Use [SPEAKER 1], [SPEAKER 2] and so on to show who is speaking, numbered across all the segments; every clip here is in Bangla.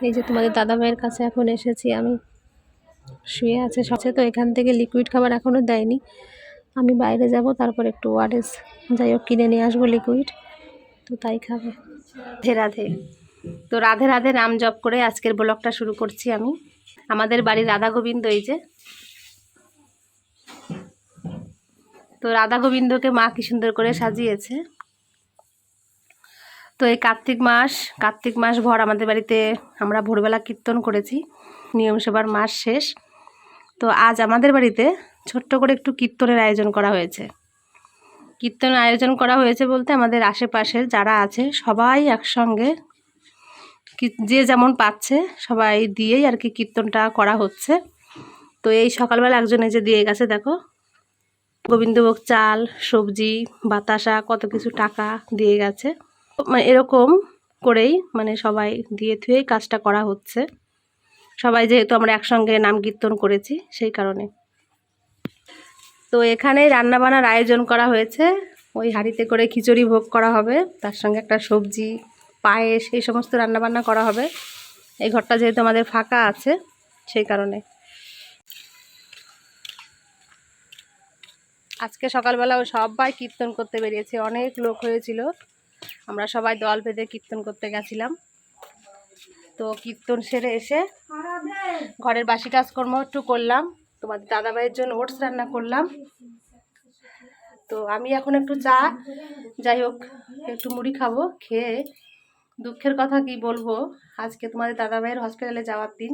[SPEAKER 1] এই যে তোমাদের দাদা ভাইয়ের কাছে এখন এসেছি আমি। শুয়ে আছে সবচেয়ে তো এখান থেকে লিকুইড খাবার এখনও দেয়নি। আমি বাইরে যাব, তারপর একটু ওয়ারেস যাই হোক কিনে নিয়ে আসব লিকুইড তো তাই খাবে। রাধে রাধে। তো রাধে রাধে নাম জপ করে আজকের ব্লগটা শুরু করছি আমি। আমাদের বাড়ির রাধা গোবিন্দ এই যে। তো রাধা গোবিন্দকে মা কি সুন্দর করে সাজিয়েছে। তো এই কার্তিক মাস কার্তিক মাস ভর আমাদের বাড়িতে আমরা ভোরবেলা কীর্তন করেছি। নিয়ম সেবার মাস শেষ। তো আজ আমাদের বাড়িতে ছোট্ট করে একটু কীর্তনের আয়োজন করা হয়েছে। কীর্তন আয়োজন করা হয়েছে বলতে আমাদের আশেপাশের যারা আছে, সবাই একসঙ্গে যে যেমন পাচ্ছে সবাই দিয়েই আর কি কীর্তনটা করা হচ্ছে। তো এই সকালবেলা একজন এই যে দিয়ে গেছে, দেখো। গোবিন্দভোগ চাল, সবজি, বাতাসা, কত কিছু টাকা দিয়ে গেছে। মানে এরকম করেই মানে সবাই দিয়ে থুয়েই কাজটা করা হচ্ছে। সবাই যেহেতু আমরা একসঙ্গে নাম কীর্তন করেছি, সেই কারণে। তো এখানেই রান্নাবান্নার আয়োজন করা হয়েছে। ওই হাঁড়িতে করে খিচুড়ি ভোগ করা হবে, তার সঙ্গে একটা সবজি, পায়েস, এই সমস্ত রান্নাবান্না করা হবে। এই ঘরটা যেহেতু আমাদের ফাঁকা আছে, সেই কারণে। আজকে সকালবেলা সবাই কীর্তন করতে বেরিয়েছে, অনেক লোক হয়েছিল। আমরা সবাই দল বেঁধে কীর্তন করতে গেছিলাম। তো কীর্তন সেরে এসে ঘরের বাসি কাজকর্ম একটু করলাম। তোমাদের দাদাভাইয়ের জন্য ওটস রান্না করলাম। তো আমি এখন একটু চা, যাই হোক, একটু মুড়ি খাব, খেয়ে দুঃখের কথা কি বলব, আজকে তোমাদের দাদাভাইয়ের হসপিটালে যাওয়ার দিন।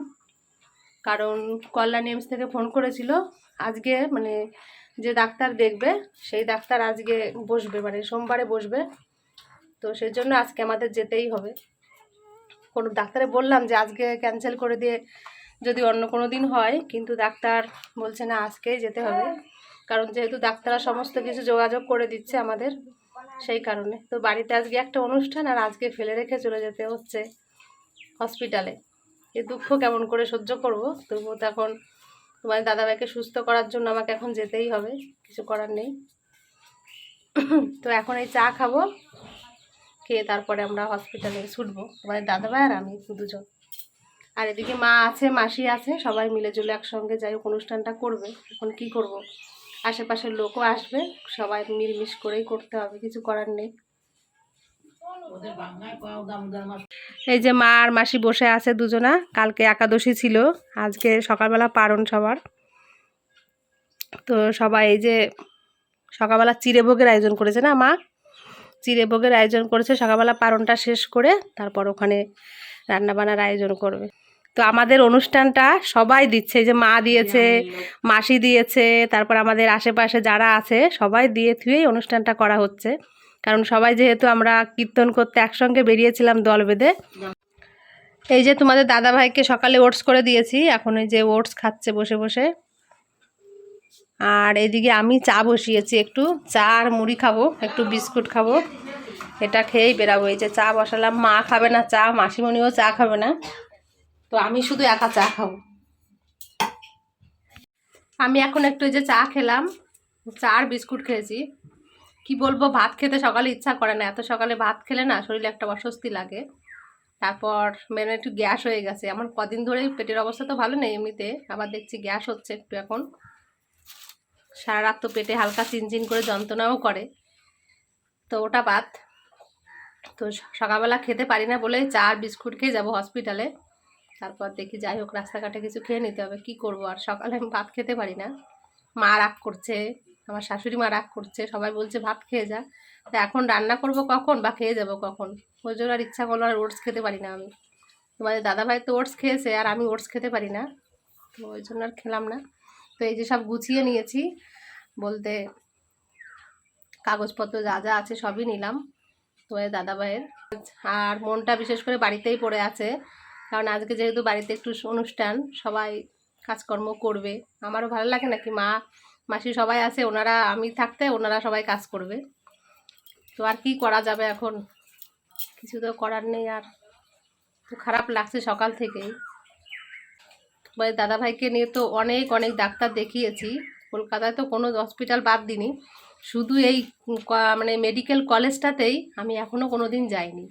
[SPEAKER 1] কারণ কল্যাণ এমস থেকে ফোন করেছিল, আজকে মানে যে ডাক্তার দেখবে, সেই ডাক্তার আজকে বসবে মানে সোমবারে বসবে। তো সেই জন্য আজকে আমাদের যেতেই হবে। কোনো ডাক্তারে বললাম যে আজকে ক্যান্সেল করে দিয়ে যদি অন্য কোনো দিন হয়, কিন্তু ডাক্তার বলছে না, আজকেই যেতে হবে। কারণ যেহেতু ডাক্তাররা সমস্ত কিছু যোগাযোগ করে দিচ্ছে আমাদের, সেই কারণে। তো বাড়িতে আজকে একটা অনুষ্ঠান, আর আজকে ফেলে রেখে চলে যেতে হচ্ছে হসপিটালে এ দুঃখ কেমন করে সহ্য করব? তবুও তো এখন তোমার দাদাভাইকে সুস্থ করার জন্য আমাকে এখন যেতেই হবে, কিছু করার নেই। তো এখন এই চা খাব। খেয়ে তারপরে আমরা হসপিটালে ছুটবো। তোমাদের দাদাভাই আর আমি দুজন। আর এদিকে মা আছে, মাসি আছে, সবাই মিলে জুলে একসঙ্গে যাই হোক, অনুষ্ঠানটা করবে। এখন কি করব? আশেপাশের লোকও আসবে, সবাই মিলমিশ করেই করতে হবে, কিছু করার নেই। এই যে মা আর মাসি বসে আছে দুজনা, কালকে একাদশী ছিল, আজকে সকালবেলা পারণ সবার। তো সবাই এই যে সকালবেলা চিড়েভোগের আয়োজন করেছে না মা? চিড়েভোগের আয়োজন করেছে। সকালবেলা পারণটা শেষ করে তারপর ওখানে রান্নাবান্নার আয়োজন করবে। তো আমাদের অনুষ্ঠানটা সবাই দিচ্ছে। এই যে মা দিয়েছে মাসি দিয়েছে তারপর আমাদের আশেপাশে যারা আছে সবাই দিয়ে থুয়েই অনুষ্ঠানটা করা হচ্ছে। কারণ সবাই যেহেতু আমরা কীর্তন করতে একসঙ্গে বেরিয়েছিলাম দল বেঁধে। এই যে তোমাদের দাদা ভাইকে সকালে ওটস করে দিয়েছি। এখন এই যে ওটস খাচ্ছে বসে বসে। আর এদিকে আমি চা বসিয়েছি, একটু চা আর মুড়ি খাব, একটু বিস্কুট খাব। এটা খেয়েই বেরাবো, এই যে চা বসালাম, মা খাবে না চা, মাসিমণিও চা খাবে না। তো আমি শুধু একা চা খাব। আমি এখন একটু এই যে চা খেলাম, চা আর বিস্কুট খেয়েছি। কি বলব, ভাত খেতে সকালে ইচ্ছা করে না, এত সকালে ভাত খেলে না শরীরে একটা অস্বস্তি লাগে। তারপর মেনে একটু গ্যাস হয়ে গেছে, আমার কদিন ধরেই পেটের অবস্থা তো ভালো নেই এমনিতে, আবার দেখছি গ্যাস হচ্ছে একটু এখন। সারা রাত তো পেটে হালকা চিনচিন করে যন্ত্রণাও করে। তো ওটা বাদ। তো সকালবেলা খেতে পারি না বলে চা আর বিস্কুট খেয়ে যাব হসপিটালে। তারপর দেখি যাই হোক, রাস্তাঘাটে কিছু খেয়ে নিতে হবে। কি করব আর? সকালে আমি ভাত খেতে পারি না। মা রাগ করছে, আমার শাশুড়ি মা রাগ করছে, সবাই বলছে ভাত খেয়ে যা। তো এখন রান্না করব কখন বা খেয়ে যাব কখন? ওই জন্য আর ইচ্ছা করল আর ওটস খেতে পারি না আমি। তোমাদের দাদাভাই তো ওটস খেয়েছে আর আমি ওটস খেতে পারি না। তো ওই জন্য আর খেলাম না। তো এই যে সব গুছিয়ে নিয়েছি। বলতে কাগজপত্র যা যা আছে সবই নিলাম। তোমাদের দাদাভাইয়ের। আর মনটা বিশেষ করে বাড়িতেই পড়ে আছে। কারণ আজকে যেহেতু বাড়িতে একটু অনুষ্ঠান, সবাই কাজকর্ম করবে। আমারও ভালো লাগে নাকি মা, মাসি সবাই আছে, ওনারা আমি থাকতে ওনারা সবাই কাজ করবে। তো আর কি করা যাবে এখন? কিছু তো করার নেই আর। তো খারাপ লাগছে সকাল থেকেই। তোমাদের দাদাভাইকে নিয়ে তো অনেক অনেক ডাক্তার দেখিয়েছি। কলকাতায় তো কোনো হসপিটাল বাদ দিনি শুধু এই মানে মেডিকেল কলেজটাতেই আমি এখনও কোনো দিন যাইনি।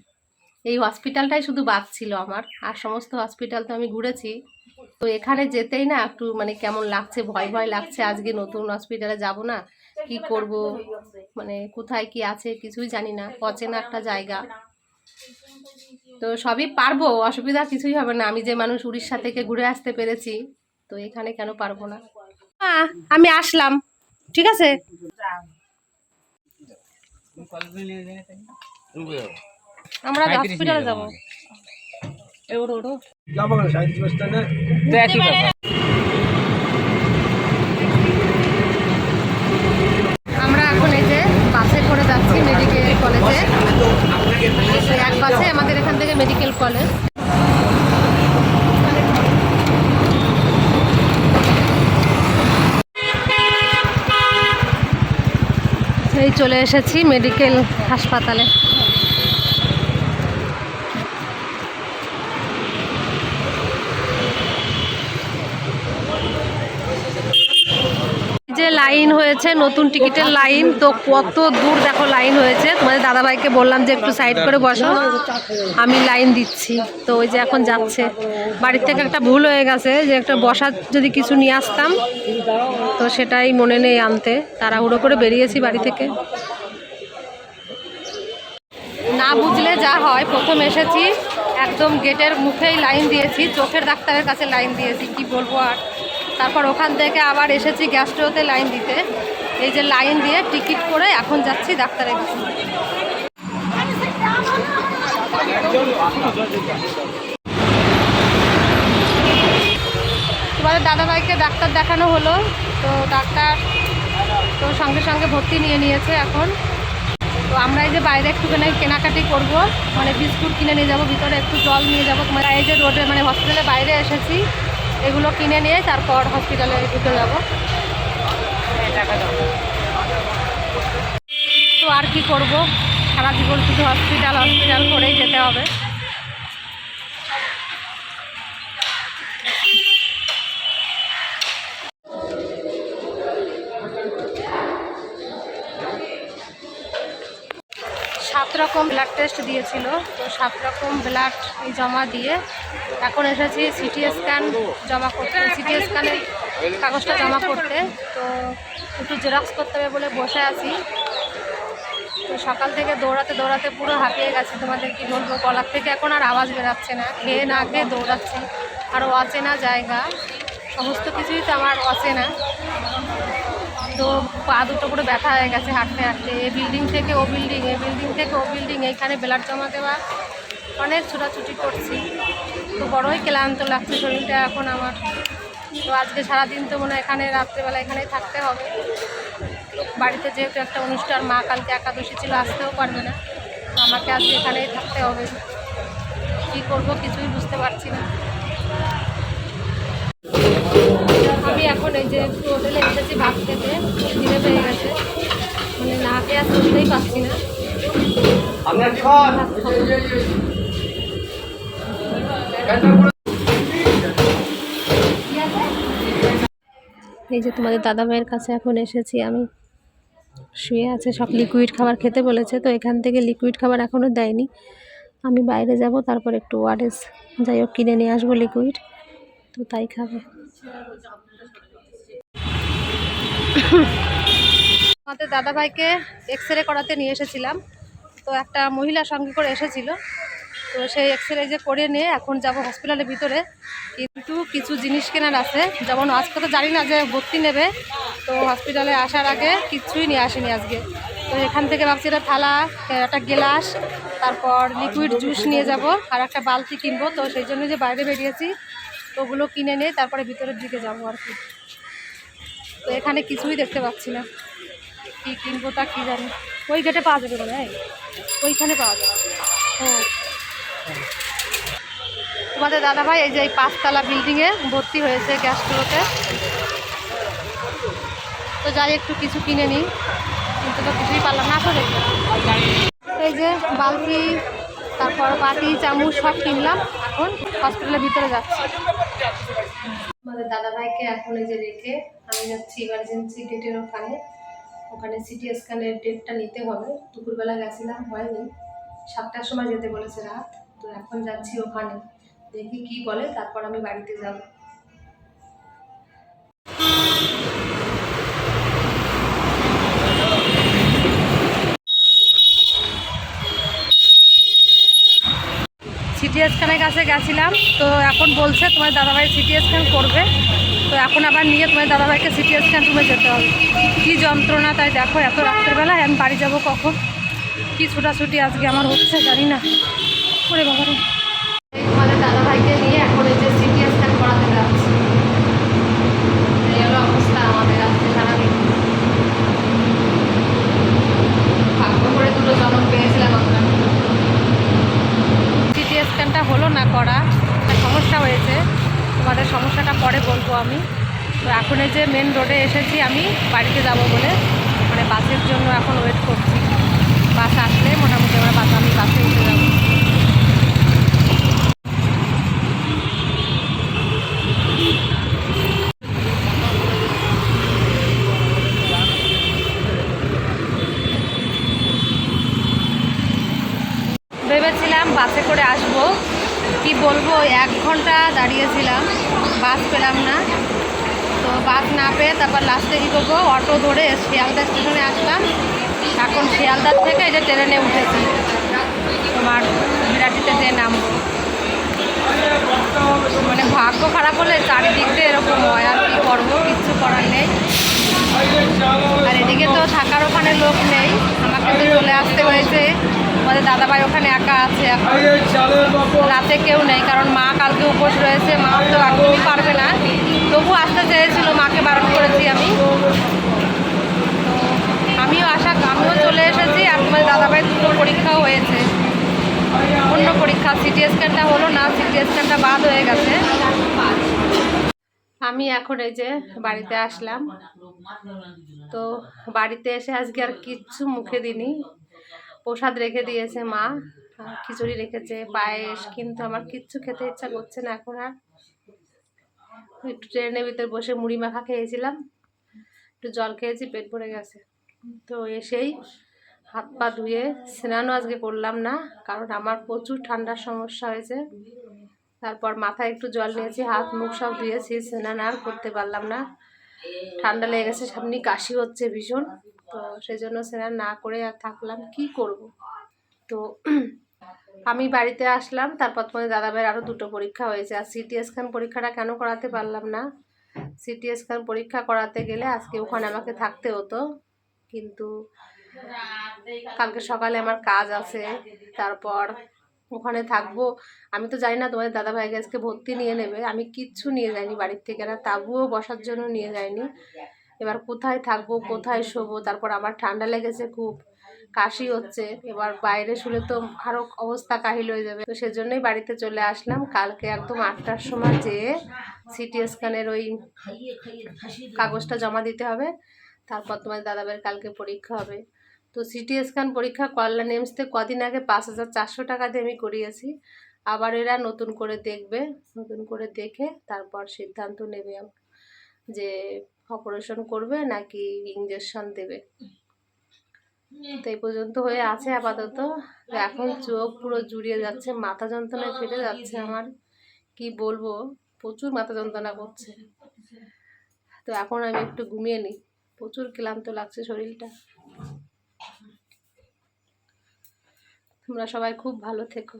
[SPEAKER 1] এই হসপিটালটাই শুধু বাদ ছিল আমার। আর সমস্ত হসপিটাল তো আমি ঘুরেছি। তো এখানে যেতেই না একটু মানে কেমন লাগছে, ভয় ভয় লাগছে আজকে নতুন হসপিটালে যাব না, কি করব? মানে কোথায় কি আছে কিছুই জানি না। অচেনা একটা জায়গা। তো সবই পারব অসুবিধা কিছুই হবে না। আমি যে মানুষ উড়িষ্যা থেকে ঘুরে আসতে পেরেছি তো এখানে কেন পারব না? আমি আসলাম ঠিক আছে? আমরা হসপিটালে যাব। আমরা এখন এই যে বাসে করে যাচ্ছি মেডিকেল কলেজে তো এক বাসে আমাদের এখান থেকে মেডিকেল কলেজ। এই চলে এসেছি মেডিকেল হাসপাতালে। লাইন হয়েছে, নতুন টিকিটের লাইন। তো কত দূর দেখো লাইন হয়েছে। তোমাদের দাদাভাইকে বললাম যে একটু সাইড করে বসো। আমি লাইন দিচ্ছি। তো ওই যে এখন যাচ্ছে। বাড়ির থেকে একটা ভুল হয়ে গেছে যে একটা বসার যদি কিছু নিয়ে আসতাম, তো সেটাই মনে নেই আনতে। তাড়াহুড়ো করে বেরিয়েছি বাড়ি থেকে। না বুঝলে যা হয়, প্রথম এসেছি। একদম গেটের মুখেই লাইন দিয়েছি। চোখের ডাক্তারের কাছে লাইন দিয়েছি। কি বলব আর? তারপর ওখান থেকে আবার এসেছি গ্যাস্ট্রোতে লাইন দিতে। এই যে লাইন দিয়ে টিকিট করে এখন যাচ্ছি ডাক্তারের কাছে। তোমাদের দাদাভাইকে ডাক্তার দেখানো হলো, তো ডাক্তার তো সঙ্গে সঙ্গে ভর্তি নিয়ে নিয়েছে এখন। তো আমরা এই যে বাইরে একটুখানি কেনাকাটি করব মানে বিস্কুট কিনে নিয়ে যাব, ভিতরে একটু জল নিয়ে যাব। তোমার এই যে রোডে মানে হসপিটালের বাইরে এসেছি। এগুলো কিনে নিয়ে তারপর হসপিটালে ঢুকে যাব। তো আর কি করব? সারা জীবন শুধু হসপিটাল হসপিটাল করেই যেতে হবে। রকম ব্লাড টেস্ট দিয়েছিল, তো সাত রকম ব্লাড জমা দিয়ে এখন এসেছি সিটি স্ক্যান জমা করতে সিটি স্ক্যানের কাগজটা জমা করতে, তো একটু জেরক্স করতে হবে বলে বসে আছি। তো সকাল থেকে দৌড়াতে দৌড়াতে পুরো হাঁপিয়ে গেছে, তোমাদের কি বলব? গলার থেকে এখন আর আওয়াজ বেরাচ্ছে না, খেয়ে না খেয়ে দৌড়াচ্ছি। আর অচেনা জায়গা, সমস্ত কিছুই তো আমার অচেনা। তো পা দুটো পুরো ব্যথা হয়ে গেছে হাঁটতে হাঁটতে। এ বিল্ডিং থেকে ও বিল্ডিং এ বিল্ডিং থেকে ও বিল্ডিং এইখানে ব্লাড জমা দেওয়া। অনেক ছোটাছুটি করছি। তো বড়োই ক্লান্ত লাগছে শরীরটা এখন আমার। তো আজকে সারাদিন তো মনে এখানে, রাত্রেবেলা এখানেই থাকতে হবে। বাড়িতে যেহেতু একটা অনুষ্ঠান, মা কালকে একাদশী ছিল, আসতেও পারবে না। আমাকে আজকে এখানেই থাকতে হবে। কী করব কিছুই বুঝতে পারছি না। আমি এখন এই যে হোটেলে এসেছি, ভাত খেতে। এই যে তোমাদের দাদা ভাইয়ের কাছে এখন এসেছি আমি। শুয়ে আছে, সব লিকুইড খাবার খেতে বলেছে, তো এখান থেকে লিকুইড খাবার এখনও দেয়নি। আমি বাইরে যাব, তারপর একটু ওয়ারেস যাই হোক কিনে নিয়ে আসব লিকুইড তো তাই খাবে। আমাদের দাদাভাইকে এক্স রে করাতে নিয়ে এসেছিলাম। তো একটা মহিলা সঙ্গে করে এসেছিল। তো সেই এক্স রে যে করে নিয়ে এখন যাব হসপিটালের ভিতরে। কিন্তু কিছু জিনিস কেনার আছে। যেমন আজকে তো জানি না যে ভর্তি নেবে। তো হসপিটালে আসার আগে কিচ্ছুই নিয়ে আসেনি আজকে। তো এখান থেকে ভাবছি একটা থালা, একটা গ্লাস, তারপর লিকুইড জুস নিয়ে যাব। আর একটা বালতি কিনবো। তো সেই জন্য যে বাইরে বেরিয়েছি, তো ওগুলো কিনে নিয়ে তারপরে ভিতরের দিকে যাব আর কি। তো এখানে কিছুই দেখতে পাচ্ছি না। কী কিনবো তা কী জানি। ওই গেটে পাওয়া যাবে মনে হয়। ওইখানে পাওয়া যাবে। ও তোমাদের দাদাভাই এই যে এই পাঁচতলা বিল্ডিংয়ে ভর্তি হয়েছে গ্যাসগুলোতে। তো যাই, একটু কিছু কিনে নিই। কিন্তু তো কিছুই পারলাম না আসলে। এই যে বালতি, তারপর বাটি, চামচ সব কিনলাম। এখন হসপিটালের ভিতরে যাচ্ছি। আমাদের দাদাভাইকে এখন এই যে রেখে আমি যাচ্ছি ইমার্জেন্সি গেটের ওখানে। ওখানে সিটি স্ক্যানের ডেটটা নিতে হবে। দুপুরবেলা গেছিলাম, হয়নি। সাতটার সময় যেতে বলেছে রাত। তো এখন যাচ্ছি ওখানে। দেখি কি বলে, তারপর আমি বাড়িতে যাব। সিটি স্ক্যানের কাছে গেছিলাম। তো এখন বলছে তোমার দাদাভাই সিটি স্ক্যান করবে। তো এখন আবার নিয়ে তোমার দাদাভাইকে সিটি স্ক্যান রুমে যেতে হবে। কী যন্ত্রণা তাই দেখো, এত রাত্রেবেলায় আমি বাড়ি যাব কখন? কী ছুটাছুটি আজকে আমার হচ্ছে জানি না। ওরে বাবা রে এই তোমাদের দাদাভাইকে নিয়ে এখন এই যে সিটি স্ক্যান করাতে যাচ্ছি এই হলো অবস্থা আমাদের আজকে সারাদিন ভাগ্য করে দুটো জনক পেয়েছিলাম আমরা সিটি স্ক্যানটা হলো না করা একটা সমস্যা হয়েছে তোমাদের সমস্যাটা পরে বলব আমি তো এখন এই যে মেন রোডে এসেছি আমি, বাড়িতে যাব বলে। মানে বাসের জন্য এখন ওয়েট করছি। বাস আসলে মোটামুটি আমার বাস, আমি বাসে উঠে যাব। ভেবেছিলাম বাসে করে আসব। কি বলব এক ঘণ্টা দাঁড়িয়েছিলাম। বাস পেলাম না। বাস না পেয়ে তারপর লাস্টে কী করব? অটো ধরে শিয়ালদা স্টেশনে আসলাম। এখন শিয়ালদার থেকে এই যে ট্রেনে উঠেছি। তোমার বিরাটিতে যে নামবো। মানে ভাগ্য খারাপ হলে চারিদিক দিয়ে এরকম হয়, আর কি করব? কিচ্ছু করার নেই। আর এদিকে তো থাকার ওখানে লোক নেই। আমাকে তো চলে আসতে হয়েছে। আমাদের দাদাভাই ওখানে একা আছে এখন। রাতে কেউ নেই, কারণ মা কালকে উপোস রয়েছে। মা তো একদমই পারবে না। তবু আসতে চেয়েছিল, মাকে বারণ করেছি আমি। আমিও আশা, আমিও চলে এসেছি। আর তোমার দাদাভাই দুটো পরীক্ষাও হয়েছে। অন্য পরীক্ষা, সিটি স্ক্যানটা হলো না, সিটি স্ক্যানটা বাদ হয়ে গেছে। আমি এখন এই যে বাড়িতে আসলাম। তো বাড়িতে এসে আজকে আর কিচ্ছু মুখে দিইনি। প্রসাদ রেখে দিয়েছে মা। খিচুড়ি রেখেছে, পায়েস, কিন্তু আমার কিচ্ছু খেতে ইচ্ছা করছে না এখন আর। একটু ট্রেনের ভিতর বসে মুড়ি মাখা খেয়েছিলাম। একটু জল খেয়েছি, পেট ভরে গেছে। তো এসেই হাত পা ধুয়ে স্নানও আজকে করলাম না, কারণ আমার প্রচুর ঠান্ডার সমস্যা হয়েছে। তারপর মাথায় একটু জল নিয়েছি, হাত মুখ সব ধুয়েছি, স্নান আর করতে পারলাম না। ঠান্ডা লেগে গেছে, সামনে কাশি হচ্ছে ভীষণ। তো সেই জন্য স্নান না করে আর থাকলাম, কি করব? তো আমি বাড়িতে আসলাম, তারপর তোমাদের দাদাভাইয়ের আরও দুটো পরীক্ষা হয়েছে। আর সিটি স্ক্যান পরীক্ষাটা কেন করাতে পারলাম না? সিটি স্ক্যান পরীক্ষা করাতে গেলে আজকে ওখানে আমাকে থাকতে হতো, কিন্তু কালকে সকালে আমার কাজ আছে, তারপর ওখানে থাকব। আমি তো জানি না তোমাদের দাদা ভাইকে আজকে ভর্তি নিয়ে নেবে। আমি কিচ্ছু নিয়ে যাইনি বাড়ির থেকে না, তাবুও বসার জন্য নিয়ে যাইনি। এবার কোথায় থাকব, কোথায় শোবো, তারপর আমার ঠান্ডা লেগেছে খুব। কাশি হচ্ছে, এবার বাইরে শুলে তো আরও অবস্থা কাহিল হয়ে যাবে। তো সেজন্যই বাড়িতে চলে আসলাম। কালকে একদম আটটার সময় যেয়ে সিটি স্ক্যানের ওই কাগজটা জমা দিতে হবে। তারপর তোমার দাদাভাইয়ের কালকে পরীক্ষা হবে। তো সিটি স্ক্যান পরীক্ষা কল্যাণ এমসতে কদিন আগে পাঁচ হাজার চারশো টাকা দিয়ে আমি করিয়েছি। আবার এরা নতুন করে দেখবে, নতুন করে দেখে তারপর সিদ্ধান্ত নেবে যে অপারেশন করবে নাকি ইঞ্জেকশন দেবে। তো এই পর্যন্ত হয়ে আছে আপাতত। এখন চোখ পুরো জুড়িয়ে যাচ্ছে, মাথা যন্ত্রণায় ফেটে যাচ্ছে আমার। কি বলব? প্রচুর মাথা যন্ত্রণা করছে। তো এখন আমি একটু ঘুমিয়ে নিই। প্রচুর ক্লান্ত লাগছে শরীরটা। তোমরা সবাই খুব ভালো থেকো।